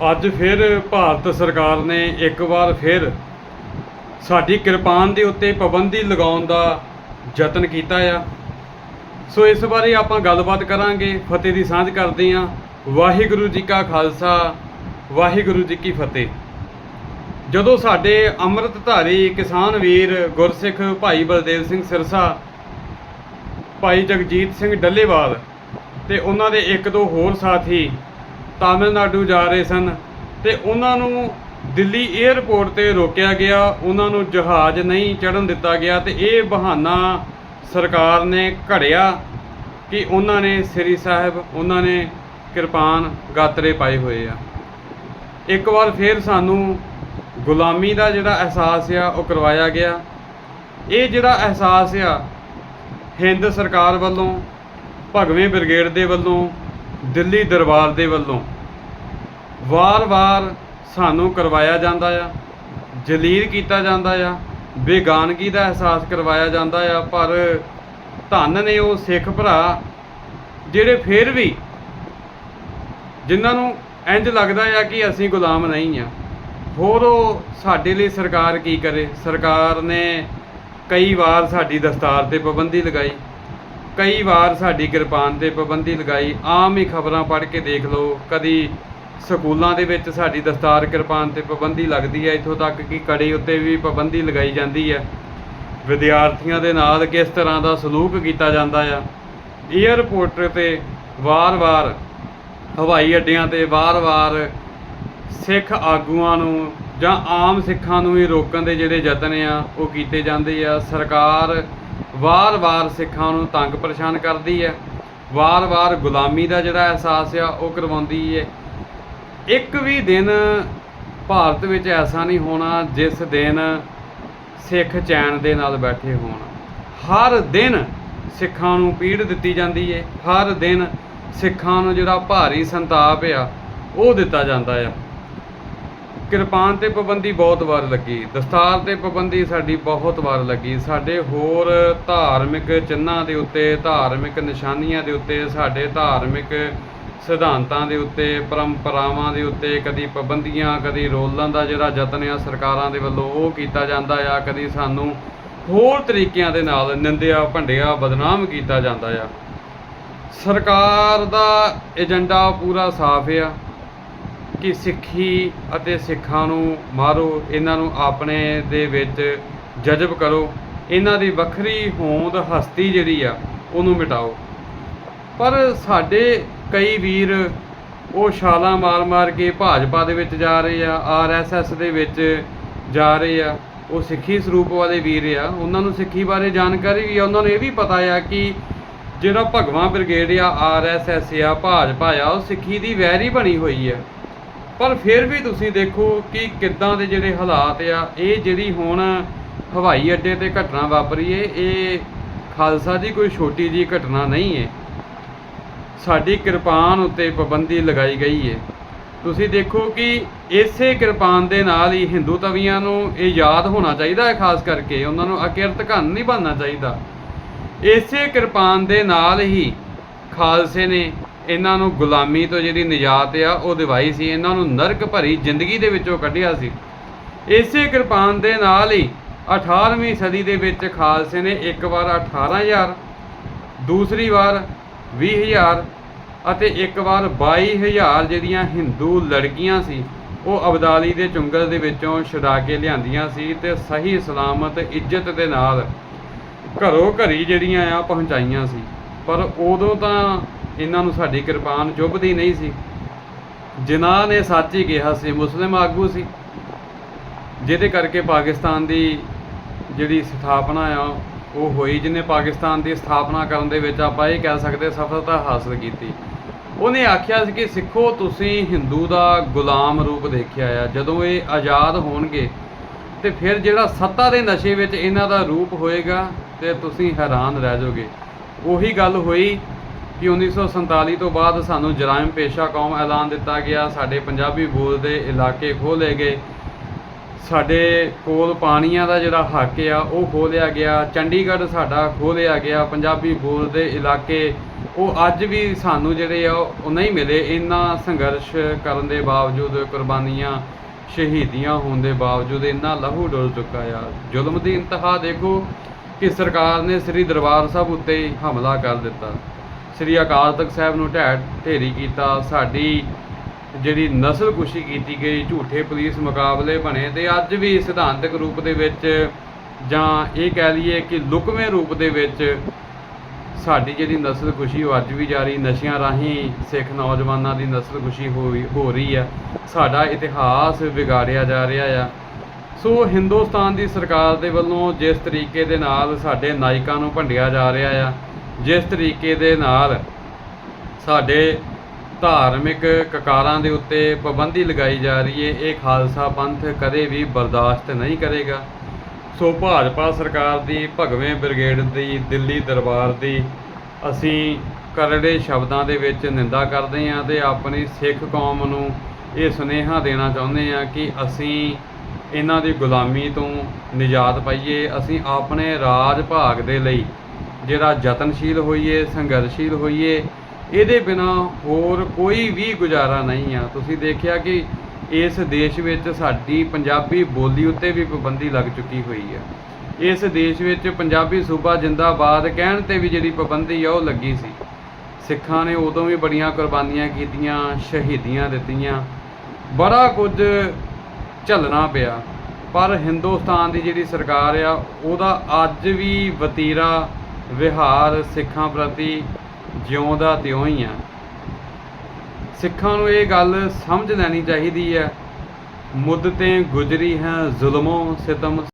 ਅੱਜ ਫਿਰ ਭਾਰਤ ਸਰਕਾਰ ਨੇ ਇੱਕ ਵਾਰ ਫਿਰ ਸਾਡੀ ਕਿਰਪਾਨ ਦੇ ਉੱਤੇ ਪਾਬੰਦੀ ਲਗਾਉਣ ਦਾ ਯਤਨ ਕੀਤਾ ਆ। ਸੋ ਇਸ ਬਾਰੇ ਆਪਾਂ ਗੱਲਬਾਤ ਕਰਾਂਗੇ, ਫਤਿਹ ਦੀ ਸਾਂਝ ਕਰਦੇ ਹਾਂ। ਵਾਹਿਗੁਰੂ ਜੀ ਕਾ ਖਾਲਸਾ, ਵਾਹਿਗੁਰੂ ਜੀ ਕੀ ਫਤਿਹ। ਜਦੋਂ ਸਾਡੇ ਅੰਮ੍ਰਿਤਧਾਰੀ ਕਿਸਾਨ ਵੀਰ ਗੁਰਸਿੱਖ ਭਾਈ ਬਲਦੇਵ ਸਿੰਘ ਸਿਰਸਾ, ਭਾਈ ਜਗਜੀਤ ਸਿੰਘ ਡੱਲੇਵਾਲ ਤੇ ਉਹਨਾਂ ਦੇ ਇੱਕ ਦੋ ਹੋਰ ਸਾਥੀ ਤਾਮਿਲਨਾਡੂ ਜਾ ਰਹੇ ਸਨ ਤੇ ਉਹਨਾਂ ਨੂੰ ਦਿੱਲੀ 에ਅਰਪੋਰਟ ਤੇ ਰੋਕਿਆ ਗਿਆ, ਉਹਨਾਂ ਨੂੰ ਜਹਾਜ਼ ਨਹੀਂ ਚੜਨ ਦਿੱਤਾ ਗਿਆ ਤੇ ਇਹ ਬਹਾਨਾ ਸਰਕਾਰ ਨੇ ਘੜਿਆ ਕਿ ਉਹਨਾਂ ਨੇ ਸ੍ਰੀ ਸਾਹਿਬ, ਉਹਨਾਂ ਨੇ ਕਿਰਪਾਨ ਗਾਤਰੇ ਪਾਏ ਹੋਏ ਆ। ਇੱਕ ਵਾਰ ਫੇਰ ਸਾਨੂੰ ਗੁਲਾਮੀ ਦਾ ਜਿਹੜਾ ਅਹਿਸਾਸ ਆ, ਉਹ ਕਰਵਾਇਆ ਗਿਆ। ਇਹ ਜਿਹੜਾ ਅਹਿਸਾਸ ਆ, ਹਿੰਦ ਸਰਕਾਰ ਵੱਲੋਂ, ਭਗਵੇਂ ਬ੍ਰਿਗੇਡ ਦੇ ਵੱਲੋਂ ਦਿੱਲੀ ਦਰਬਾਰ ਦੇ ਵੱਲੋਂ ਵਾਰ-ਵਾਰ ਸਾਨੂੰ ਕਰਵਾਇਆ ਜਾਂਦਾ ਆ, ਜਲੀਲ ਕੀਤਾ ਜਾਂਦਾ ਆ, ਬੇਗਾਨਗੀ ਦਾ ਅਹਿਸਾਸ ਕਰਵਾਇਆ ਜਾਂਦਾ ਆ, ਪਰ ਧੰਨ ਨੇ ਉਹ ਸਿੱਖ ਭਰਾ ਜਿਹੜੇ ਫੇਰ ਵੀ ਜਿਨ੍ਹਾਂ ਨੂੰ ਇੰਜ ਲੱਗਦਾ ਆ ਕਿ ਅਸੀਂ ਗੁਲਾਮ ਨਹੀਂ ਆ। ਹੋਰ ਉਹ ਸਾਡੇ ਲਈ ਸਰਕਾਰ ਕੀ ਕਰੇ? ਸਰਕਾਰ ਨੇ ਕਈ ਵਾਰ ਸਾਡੀ ਦਸਤਾਰ ਤੇ ਪਾਬੰਦੀ ਲਗਾਈ। ਕਈ ਵਾਰ ਸਾਡੀ ਕਿਰਪਾਨ ਤੇ ਪਾਬੰਦੀ ਲਗਾਈ, ਆਮ ਹੀ ਖਬਰਾਂ ਪੜ੍ਹ ਕੇ ਦੇਖ ਲਓ। ਕਦੀ ਸਕੂਲਾਂ ਦੇ ਵਿੱਚ ਸਾਡੀ ਦਸਤਾਰ ਕਿਰਪਾਨ ਤੇ ਪਾਬੰਦੀ ਲੱਗਦੀ ਹੈ, ਇੱਥੋਂ ਤੱਕ ਕਿ ਕੜੇ ਉੱਤੇ ਵੀ ਪਾਬੰਦੀ ਲਗਾਈ ਜਾਂਦੀ ਹੈ। ਵਿਦਿਆਰਥੀਆਂ ਦੇ ਨਾਲ ਕਿਸ ਤਰ੍ਹਾਂ ਦਾ ਸਲੂਕ ਕੀਤਾ ਜਾਂਦਾ ਆ। 에ਅਰਪੋਰਟ ਤੇ ਵਾਰ-ਵਾਰ ਹਵਾਈ ਅੱਡਿਆਂ ਤੇ ਵਾਰ-ਵਾਰ ਸਿੱਖ ਆਗੂਆਂ ਨੂੰ ਜਾਂ ਆਮ ਸਿੱਖਾਂ ਨੂੰ ਵੀ ਰੋਕਣ ਦੇ ਜਿਹੜੇ ਯਤਨ ਆ, ਉਹ ਕੀਤੇ ਜਾਂਦੇ ਆ। ਸਰਕਾਰ ਵਾਰ-ਵਾਰ ਸਿੱਖਾਂ ਨੂੰ ਤੰਗ ਪਰੇਸ਼ਾਨ ਕਰਦੀ ਹੈ। ਵਾਰ-ਵਾਰ ਗੁਲਾਮੀ ਦਾ ਜਿਹੜਾ ਅਹਿਸਾਸ ਆ, ਉਹ ਕਰਵਾਉਂਦੀ ਹੈ ਇੱਕ ਵੀ ਦਿਨ ਭਾਰਤ ਵਿੱਚ ਐਸਾ ਨਹੀਂ ਹੋਣਾ ਜਿਸ ਦਿਨ ਸਿੱਖ ਚੈਨ ਦੇ ਨਾਲ ਬੈਠੇ ਹੋਣ। ਹਰ ਦਿਨ ਸਿੱਖਾਂ ਨੂੰ ਪੀੜ ਦਿੱਤੀ ਜਾਂਦੀ ਹੈ ਹਰ ਦਿਨ ਸਿੱਖਾਂ ਨੂੰ ਜਿਹੜਾ ਭਾਰੀ ਸੰਤਾਪ ਆ, ਉਹ ਦਿੱਤਾ ਜਾਂਦਾ ਆ। ਕਿਰਪਾਨ ਤੇ ਪਾਬੰਦੀ ਬਹੁਤ ਵਾਰ ਲੱਗੀ। ਦਸਤਾਰ ਤੇ ਪਾਬੰਦੀ ਸਾਡੀ ਬਹੁਤ ਵਾਰ ਲੱਗੀ। ਸਾਡੇ ਹੋਰ ਧਾਰਮਿਕ ਚਿੰਨ੍ਹਾਂ ਦੇ ਉੱਤੇ, ਧਾਰਮਿਕ ਨਿਸ਼ਾਨੀਆਂ ਦੇ ਉੱਤੇ, ਸਾਡੇ ਧਾਰਮਿਕ ਸਿਧਾਂਤਾਂ ਦੇ ਉੱਤੇ, ਪਰੰਪਰਾਵਾਂ ਦੇ ਉੱਤੇ ਕਦੀ ਪਾਬੰਦੀਆਂ, ਕਦੀ ਰੋਲਣ ਦਾ ਜਿਹੜਾ ਯਤਨ ਆ ਸਰਕਾਰਾਂ ਦੇ ਵੱਲੋਂ ਉਹ ਕੀਤਾ ਜਾਂਦਾ ਆ, ਕਦੀ ਸਾਨੂੰ ਹੋਰ ਤਰੀਕਿਆਂ ਦੇ ਨਾਲ ਨਿੰਦਿਆ, ਭੰਡਿਆ, ਬਦਨਾਮ ਕੀਤਾ ਜਾਂਦਾ ਆ। ਸਰਕਾਰ ਦਾ ਏਜੰਡਾ ਪੂਰਾ ਸਾਫ਼ ਆ। ਕਿ ਸਿੱਖੀ ਅਤੇ ਸਿੱਖਾਂ ਨੂੰ ਮਾਰੋ, ਇਹਨਾਂ ਨੂੰ ਆਪਣੇ ਦੇ ਵਿੱਚ ਜਜ਼ਬ ਕਰੋ। ਇਹਨਾਂ ਦੀ ਵੱਖਰੀ ਹੋਂਦ ਹਸਤੀ ਜਿਹੜੀ ਆ, ਉਹਨੂੰ ਮਿਟਾਓ। ਪਰ ਸਾਡੇ ਕਈ ਵੀਰ ਉਹ ਛਾਲਾਂ ਮਾਰ-ਮਾਰ ਕੇ ਭਾਜਪਾ ਦੇ ਵਿੱਚ ਜਾ ਰਹੇ ਆ ਆਰਐਸਐਸ ਦੇ ਵਿੱਚ ਜਾ ਰਹੇ ਆ। ਉਹ ਸਿੱਖੀ ਸਰੂਪ ਵਾਲੇ ਵੀਰ ਆ, ਉਹਨਾਂ ਨੂੰ ਸਿੱਖੀ ਬਾਰੇ ਜਾਣਕਾਰੀ ਵੀ ਆ। ਉਹਨਾਂ ਨੂੰ ਇਹ ਵੀ ਪਤਾ ਆ ਕਿ ਜਿਹੜਾ ਭਗਵਾਂ ਬ੍ਰਿਗੇਡ ਆ ਆਰਐਸਐਸ ਆ, ਭਾਜਪਾ ਆ, ਉਹ ਸਿੱਖੀ ਦੀ ਵੈਰੀ ਬਣੀ ਹੋਈ ਆ। ਪਰ ਫਿਰ ਵੀ ਤੁਸੀਂ ਦੇਖੋ ਕਿ ਕਿੱਦਾਂ ਦੇ ਜਿਹੜੇ ਹਾਲਾਤ ਆ, ਇਹ ਜਿਹੜੀ ਹੁਣ ਹਵਾਈ ਅੱਡੇ ਤੇ ਘਟਨਾ ਵਾਪਰੀ ਏ, ਇਹ ਖਾਲਸਾ ਦੀ ਕੋਈ ਛੋਟੀ ਜੀ ਘਟਨਾ ਨਹੀਂ ਏ। ਸਾਡੀ ਕਿਰਪਾਨ ਉੱਤੇ ਪਾਬੰਦੀ ਲਗਾਈ ਗਈ ਏ। ਤੁਸੀਂ ਦੇਖੋ ਕਿ ਇਸੇ ਕਿਰਪਾਨ ਦੇ ਨਾਲ ਹੀ ਹਿੰਦੂ ਤਵੀਆਂ ਨੂੰ ਇਹ ਯਾਦ ਹੋਣਾ ਚਾਹੀਦਾ ਹੈ, ਖਾਸ ਕਰਕੇ ਉਹਨਾਂ ਨੂੰ ਅਕਿਰਤ ਘਨ ਨਹੀਂ ਬਣਨਾ ਚਾਹੀਦਾ। ਇਸੇ ਕਿਰਪਾਨ ਦੇ ਨਾਲ ਹੀ ਖਾਲਸੇ ਨੇ ਇਹਨਾਂ ਨੂੰ ਗੁਲਾਮੀ ਤੋਂ ਜਿਹੜੀ ਨਿਜਾਤ ਆ, ਉਹ ਦਿਵਾਈ ਸੀ। ਇਹਨਾਂ ਨੂੰ ਨਰਕ ਭਰੀ ਜ਼ਿੰਦਗੀ ਦੇ ਵਿੱਚੋਂ ਕੱਢਿਆ ਸੀ। ਇਸੇ ਕਿਰਪਾਨ ਦੇ ਨਾਲ ਹੀ 18ਵੀਂ ਸਦੀ ਦੇ ਵਿੱਚ ਖਾਲਸੇ ਨੇ ਇੱਕ ਵਾਰ 18000 ਦੂਸਰੀ ਵਾਰ 20000 ਅਤੇ ਇੱਕ ਵਾਰ 22000 ਜਿਹੜੀਆਂ ਹਿੰਦੂ ਲੜਕੀਆਂ ਸੀ, ਉਹ ਅਬਦਾਲੀ ਦੇ ਚੁੰਗਲ ਦੇ ਵਿੱਚੋਂ ਛੁਡਾ ਕੇ ਲਿਆਂਦੀਆਂ ਸੀ ਤੇ ਸਹੀ ਸਲਾਮਤ ਇੱਜ਼ਤ ਦੇ ਨਾਲ ਘਰੋਂ ਘਰੀ ਜਿਹੜੀਆਂ ਆ ਪਹੁੰਚਾਈਆਂ ਸੀ। ਪਰ ਉਦੋਂ ਤਾਂ ਇਹਨਾਂ ਨੂੰ ਸਾਡੀ ਕਿਰਪਾਨ ਚੁੱਭਦੀ ਨਹੀਂ ਸੀ। ਜਿਨ੍ਹਾਂ ਨੇ ਸੱਚ ਹੀ ਕਿਹਾ ਸੀ, ਮੁਸਲਿਮ ਆਗੂ ਸੀ। ਜਿਹਦੇ ਕਰਕੇ ਪਾਕਿਸਤਾਨ ਦੀ ਜਿਹੜੀ ਸਥਾਪਨਾ ਆ, ਉਹ ਹੋਈ। ਜਿਹਨੇ ਪਾਕਿਸਤਾਨ ਦੀ ਸਥਾਪਨਾ ਕਰਨ ਦੇ ਵਿੱਚ ਆਪਾਂ ਇਹ ਕਹਿ ਸਕਦੇ ਸਫਲਤਾ ਹਾਸਲ ਕੀਤੀ। ਉਹਨੇ ਆਖਿਆ ਸੀ ਕਿ, ਸਿੱਖੋ, ਤੁਸੀਂ ਹਿੰਦੂ ਦਾ ਗੁਲਾਮ ਰੂਪ ਦੇਖਿਆ ਆ। ਜਦੋਂ ਇਹ ਆਜ਼ਾਦ ਹੋਣਗੇ, ਤੇ ਫਿਰ ਜਿਹੜਾ ਸੱਤਾ ਦੇ ਨਸ਼ੇ ਵਿੱਚ ਇਹਨਾਂ ਦਾ ਰੂਪ ਹੋਏਗਾ, ਤੇ ਤੁਸੀਂ ਹੈਰਾਨ ਰਹਿ ਜਾਓਗੇ। ਉਹੀ ਗੱਲ ਹੋਈ। ਕਿ 1947 ਤੋਂ ਬਾਅਦ ਸਾਨੂੰ ਜਰਾਇਮ ਪੇਸ਼ਾ ਕੌਮ ਐਲਾਨ ਦਿੱਤਾ ਗਿਆ, ਸਾਡੇ ਪੰਜਾਬੀ ਬੋਲਦੇ ਇਲਾਕੇ ਖੋਲ੍ਹੇ ਗਏ। ਸਾਡੇ ਕੋਲ ਪਾਣੀਆਂ ਦਾ ਜਿਹੜਾ ਹੱਕ ਆ, ਉਹ ਖੋਲਿਆ ਗਿਆ। ਚੰਡੀਗੜ੍ਹ ਸਾਡਾ ਖੋਲਿਆ ਗਿਆ, ਪੰਜਾਬੀ ਬੋਲਦੇ ਇਲਾਕੇ। ਉਹ ਅੱਜ ਵੀ ਸਾਨੂੰ ਜਿਹੜੇ ਆ, ਉਹ ਨਹੀਂ ਮਿਲੇ। ਇੰਨਾ ਸੰਘਰਸ਼ ਕਰਨ ਦੇ ਬਾਵਜੂਦ ਕੁਰਬਾਨੀਆਂ ਸ਼ਹੀਦੀਆਂ ਹੋਣ ਦੇ ਬਾਵਜੂਦ ਇੰਨਾ ਲਹੂ ਡੁੱਲ ਚੁੱਕਾ ਆ। ਜ਼ੁਲਮ ਦੀ ਇੰਤਹਾ ਦੇਖੋ ਕਿ ਸਰਕਾਰ ਨੇ ਸ੍ਰੀ ਦਰਬਾਰ ਸਾਹਿਬ ਉੱਤੇ ਹਮਲਾ ਕਰ ਦਿੱਤਾ। ਸ੍ਰੀ ਅਕਾਲ ਤਖਤ ਸਾਹਿਬ ਨੂੰ ਢਹਿ ਢੇਰੀ ਕੀਤਾ। ਸਾਡੀ ਜਿਹੜੀ ਨਸਲਕੁਸ਼ੀ ਕੀਤੀ ਗਈ, ਝੂਠੇ ਪੁਲਿਸ ਮੁਕਾਬਲੇ ਬਣੇ ਤੇ ਅੱਜ ਵੀ ਸਿਧਾਂਤਕ ਰੂਪ ਦੇ ਵਿੱਚ ਜਾਂ ਇਹ ਕਹਿ ਲਈਏ ਕਿ ਲੁਕਵੇਂ ਰੂਪ ਦੇ ਵਿੱਚ ਸਾਡੀ ਜਿਹੜੀ ਨਸਲਕੁਸ਼ੀ ਉਹ ਅੱਜ ਵੀ ਜਾਰੀ, ਨਸ਼ਿਆਂ ਰਾਹੀਂ ਸਿੱਖ ਨੌਜਵਾਨਾਂ ਦੀ ਨਸਲਕੁਸ਼ੀ ਹੋਈ ਹੋ ਰਹੀ ਆ। ਸਾਡਾ ਇਤਿਹਾਸ ਵਿਗਾੜਿਆ ਜਾ ਰਿਹਾ ਆ। ਸੋ ਹਿੰਦੁਸਤਾਨ ਦੀ ਸਰਕਾਰ ਦੇ ਵੱਲੋਂ ਜਿਸ ਤਰੀਕੇ ਦੇ ਨਾਲ ਸਾਡੇ ਨਾਇਕਾਂ ਨੂੰ ਭੰਡਿਆ ਜਾ ਰਿਹਾ ਆ ਜਿਸ ਤਰੀਕੇ ਦੇ ਨਾਲ ਸਾਡੇ ਧਾਰਮਿਕ ਕਕਾਰਾਂ ਦੇ ਉੱਤੇ ਪਾਬੰਦੀ ਲਗਾਈ ਜਾ ਰਹੀ ਹੈ, ਇਹ ਖਾਲਸਾ ਪੰਥ ਕਦੇ ਵੀ ਬਰਦਾਸ਼ਤ ਨਹੀਂ ਕਰੇਗਾ। ਸੋ ਭਾਜਪਾ ਸਰਕਾਰ ਦੀ, ਭਗਵੇਂ ਬ੍ਰਿਗੇਡ ਦੀ, ਦਿੱਲੀ ਦਰਬਾਰ ਦੀ, ਅਸੀਂ ਕਰੜੇ ਸ਼ਬਦਾਂ ਦੇ ਵਿੱਚ ਨਿੰਦਾ ਕਰਦੇ ਹਾਂ ਤੇ ਆਪਣੀ ਸਿੱਖ ਕੌਮ ਨੂੰ ਇਹ ਸੁਨੇਹਾ ਦੇਣਾ ਚਾਹੁੰਦੇ ਹਾਂ ਕਿ ਅਸੀਂ ਇਹਨਾਂ ਦੀ ਗੁਲਾਮੀ ਤੋਂ ਨਿਜਾਤ ਪਾਈਏ, ਅਸੀਂ ਆਪਣੇ ਰਾਜ ਭਾਗ ਦੇ ਲਈ ਜਿਹੜਾ ਯਤਨਸ਼ੀਲ ਹੋਈਏ ਸੰਘਰਸ਼ੀਲ ਹੋਈਏ, ਇਹਦੇ ਬਿਨਾ ਹੋਰ ਕੋਈ ਵੀ ਗੁਜ਼ਾਰਾ ਨਹੀਂ ਆ। ਤੁਸੀਂ ਦੇਖਿਆ ਕਿ ਇਸ ਦੇਸ਼ ਵਿੱਚ ਸਾਡੀ ਪੰਜਾਬੀ ਬੋਲੀ ਉੱਤੇ ਵੀ ਪਾਬੰਦੀ ਲੱਗ ਚੁੱਕੀ ਹੋਈ ਹੈ ਇਸ ਦੇਸ਼ ਵਿੱਚ ਪੰਜਾਬੀ ਸੂਬਾ ਜਿੰਦਾਬਾਦ ਕਹਿਣ ਤੇ ਵੀ ਜਿਹੜੀ ਪਾਬੰਦੀ ਆ, ਉਹ ਲੱਗੀ ਸੀ। ਸਿੱਖਾਂ ਨੇ ਉਦੋਂ ਵੀ ਬੜੀਆਂ ਕੁਰਬਾਨੀਆਂ ਕੀਤੀਆਂ, ਸ਼ਹੀਦੀਆਂ ਦਿੱਤੀਆਂ। ਬੜਾ ਕੁਝ ਝੱਲਣਾ ਪਿਆ। ਪਰ ਹਿੰਦੁਸਤਾਨ ਦੀ ਜਿਹੜੀ ਸਰਕਾਰ ਆ, ਉਹਦਾ ਅੱਜ ਵੀ ਵਤੀਰਾ ਵਿਹਾਰ ਸਿੱਖਾਂ ਪ੍ਰਤੀ ਜਿਉਂਦਾ ਤਿਉਂ ਹੀ ਆ। ਸਿੱਖਾਂ ਨੂੰ ਇਹ ਗੱਲ ਸਮਝ ਲੈਣੀ ਚਾਹੀਦੀ ਹੈ। ਮੁੱਦਤੇ ਗੁਜਰੀ ਹੈ ਜ਼ੁਲਮੋਂ ਸਿਤਮ